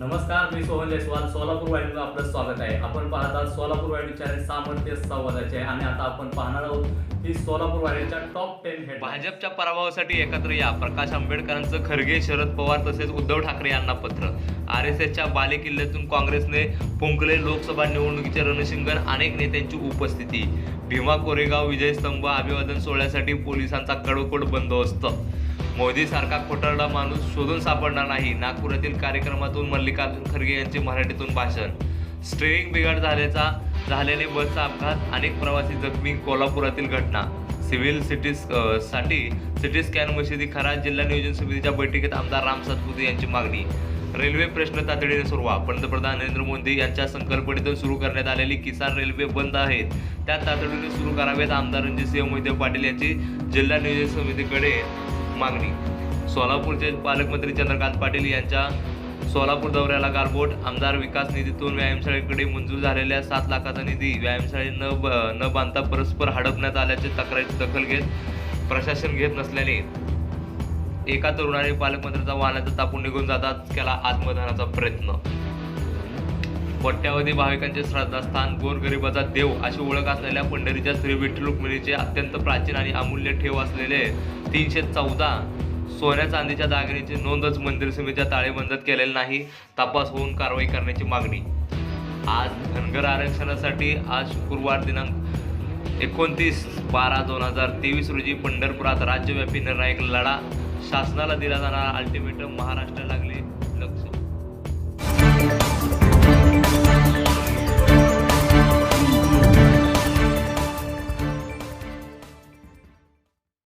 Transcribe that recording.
नमस्कार मी सोहन जयस्वाल सोलापूर वाहिनीला आपलं स्वागत आहे. आपण पाहत आहात सोलापूर वाहिनी सामर्थ्य संवादाचे आहे. आणि आता आपण पाहणार आहोत की सोलापूर वाहिनीच्या टॉप टेन हेड भाजपच्या पराभवासाठी एकत्र या. प्रकाश आंबेडकरांचं खरगे शरद पवार तसेच उद्धव ठाकरे यांना पत्र. आर एस एसच्या बालेकिल्ल्यातून काँग्रेसने फुंकले लोकसभा निवडणुकीचे रणशिंगण अनेक नेत्यांची उपस्थिती. भीमा कोरेगाव विजयस्तंभ अभिवादन सोहळ्यासाठी पोलिसांचा कडकोड बंदोबस्त. मोदीसारखा खोटारडा माणूस शोधून सापडणार नाही. नागपुरातील कार्यक्रमातून मल्लिकार्जुन खरगे यांचे मराठीतून भाषण. स्टेरिंग बिघाड झाल्याचा झालेले बसचा अपघात अनेक प्रवासी जखमी कोल्हापुरातील घटना. सिव्हिल सिटी साठी सिटी स्कॅन मशिदी खरा जिल्हा नियोजन समितीच्या बैठकीत आमदार राम सातपुते यांची मागणी. रेल्वे प्रश्न तातडीने सुरुवात पंतप्रधान नरेंद्र मोदी यांच्या संकल्पनेतून सुरू करण्यात आलेली किसान रेल्वे बंद आहेत त्या तातडीने सुरू कराव्यात आमदार रणजितसिंह मोहिते पाटील यांची जिल्हा नियोजन समितीकडे मागणी. सोलापूरचे पालकमंत्री चंद्रकांत पाटील यांच्या सोलापूर दौऱ्याला गारबोट आमदार विकास निधीतून व्यायामशाळेकडे मंजूर झालेल्या सात लाखाचा निधी व्यायामशाळे न ब न बांधता परस्पर हडपण्यात आल्याचे तक्रारीची दखल घेत प्रशासन घेत नसल्याने एका तरुणाने पालकमंत्र्यांचा वाहनाचा तापून निघून जातात केला आत्मदहनाचा प्रयत्न कोट्यावधी भाविकांचे श्रद्धास्थान गोरगरिबाचा देव अशी ओळख असलेल्या पंढरीच्या श्री विठ्ठल रुक्मिणीचे अत्यंत प्राचीन आणि अमूल्य ठेव असलेले तीनशे चौदा सोन्या चांदीच्या दागिन्याची नोंदच मंदिर समितीच्या ताळेबंदात केलेली नाही तपास होऊन कारवाई करण्याची मागणी. आज धनगर आरक्षणासाठी आज शुक्रवार दिनांक एकोणतीस बारा दोन हजार तेवीस रोजी पंढरपुरात राज्यव्यापी निर्णायक लढा शासनाला दिला जाणारा अल्टिमेटम महाराष्ट्र लागले.